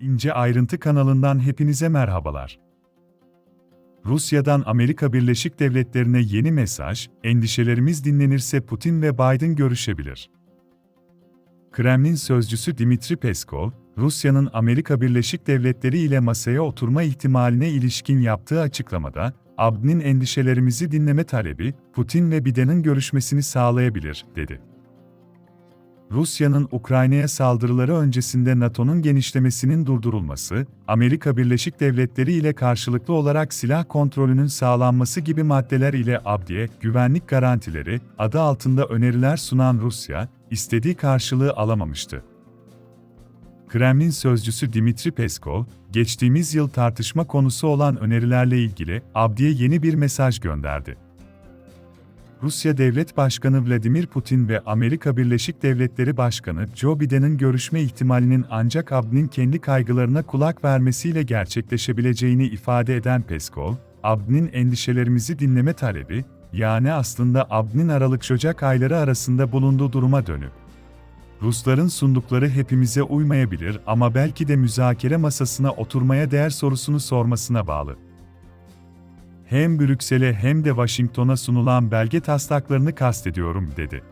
İnce Ayrıntı kanalından hepinize merhabalar. Rusya'dan Amerika Birleşik Devletleri'ne yeni mesaj, endişelerimiz dinlenirse Putin ve Biden görüşebilir. Kremlin sözcüsü Dimitri Peskov, Rusya'nın Amerika Birleşik Devletleri ile masaya oturma ihtimaline ilişkin yaptığı açıklamada, Abd'nin endişelerimizi dinleme talebi, Putin ve Biden'in görüşmesini sağlayabilir, dedi. Rusya'nın Ukrayna'ya saldırıları öncesinde NATO'nun genişlemesinin durdurulması, Amerika Birleşik Devletleri ile karşılıklı olarak silah kontrolünün sağlanması gibi maddeler ile ABD'ye güvenlik garantileri adı altında öneriler sunan Rusya, istediği karşılığı alamamıştı. Kremlin sözcüsü Dimitri Peskov, geçtiğimiz yıl tartışma konusu olan önerilerle ilgili ABD'ye yeni bir mesaj gönderdi. Rusya Devlet Başkanı Vladimir Putin ve Amerika Birleşik Devletleri Başkanı Joe Biden'in görüşme ihtimalinin ancak ABD'nin kendi kaygılarına kulak vermesiyle gerçekleşebileceğini ifade eden Peskov, ABD'nin endişelerimizi dinleme talebi, yani aslında ABD'nin Aralık-Ocak ayları arasında bulunduğu duruma dönüp, Rusların sundukları hepimize uymayabilir ama belki de müzakere masasına oturmaya değer sorusunu sormasına bağlı hem Brüksel'e hem de Washington'a sunulan belge taslaklarını kastediyorum, dedi.